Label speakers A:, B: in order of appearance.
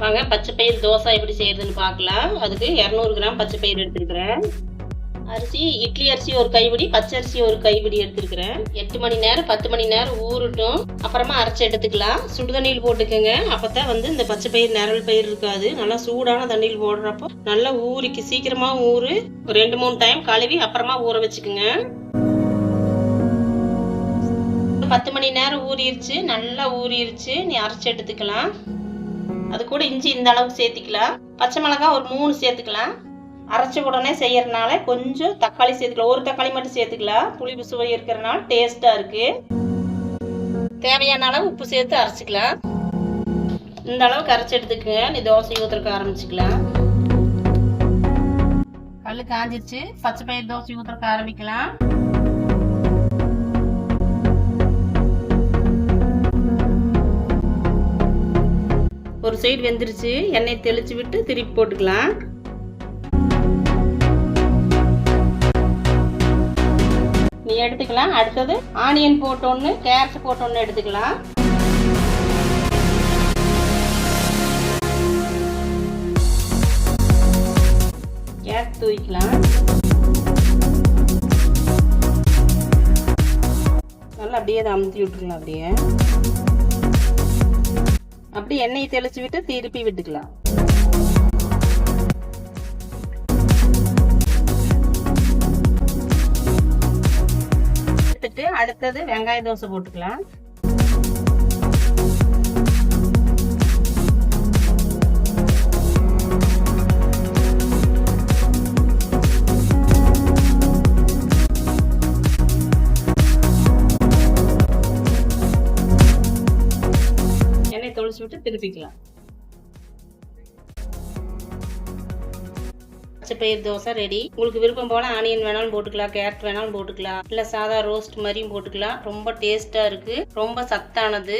A: வாங்க பச்சை பயிர் தோசை எப்படி செய்யறதுன்னு பார்க்கலாம். அதுக்கு இரநூறு கிராம் பச்சை பயிர் எடுத்துருக்கிறேன். அரிசி இட்லி அரிசி ஒரு கைப்பிடி பச்சை அரிசி ஒரு கைப்பிடி எடுத்துருக்கிறேன். எட்டு மணி நேரம் பத்து மணி நேரம் ஊறட்டும். அப்புறமா அரைச்சி எடுத்துக்கலாம். சுடு தண்ணியில் போட்டுக்கோங்க. அப்பதான் வந்து இந்த பச்சை பயிர் நிரல் பயிர் இருக்காது. நல்லா சூடான தண்ணியில் போடுறப்போ நல்லா ஊறிக்கு சீக்கிரமாக ஊறு. ஒரு ரெண்டு மூணு டைம் கழுவி அப்புறமா ஊற வச்சுக்கோங்க. பத்து மணி நேரம் ஊறிடுச்சு நல்லா ஊறிடுச்சு நீ அரைச்சி எடுத்துக்கலாம். அது கூட இஞ்சி இந்த அளவுக்கு சேர்த்துக்கலாம். பச்சை மிளகாய் ஒரு மூணு சேர்த்துக்கலாம். அரைச்ச உடனே செய்யறதுனால கொஞ்சம் தக்காளி சேர்த்துக்கலாம். ஒரு தக்காளி மட்டும் சேர்த்துக்கலாம். புளிப்பு சுவை இருக்கிறனால டேஸ்டா இருக்கு. தேவையான அளவு உப்பு சேர்த்து அரைச்சிக்கலாம். இந்த அளவுக்கு அரைச்சி எடுத்துக்கங்க. நீ தோசை ஊத்துறக்க ஆரம்பிச்சுக்கலாம். கல் காஞ்சிருச்சு. பச்சை பயிர் தோசை ஊத்துறக்க ஆரம்பிக்கலாம். ஒரு சைடு வெந்துருச்சு எண்ணெய் தெளிச்சு விட்டு திருப்பி போட்டுக்கலாம். நீ எடுத்துக்கலாம். அடுத்தது ஆனியன் போட்டோன்னு ஒன்று கேரட் போட்டோன்னு ஒன்று எடுத்துக்கலாம். கேரட் தூக்கிக்கலாம் நல்லா அப்படியே அதை அமுத்தி விட்டுக்கலாம் அப்படியே. அப்படி எண்ணெயை தெளிச்சு விட்டு திருப்பி விட்டுக்கலாம். எடுத்துட்டு அடுத்தது வெங்காய தோசை போட்டுக்கலாம். எண்ணெய் விட்டு திருப்பிக்கலாம். பச்சைப்பயிர் தோசை ரெடி உங்களுக்கு விருப்பம் போல ஆனியன் வேணாலும் போட்டுக்கலாம் கேரட் வேணாலும் போட்டுக்கலாம். இல்ல சாதா ரோஸ்ட் மாதிரியும் போட்டுக்கலாம். ரொம்ப டேஸ்டா இருக்கு. ரொம்ப சத்தானது.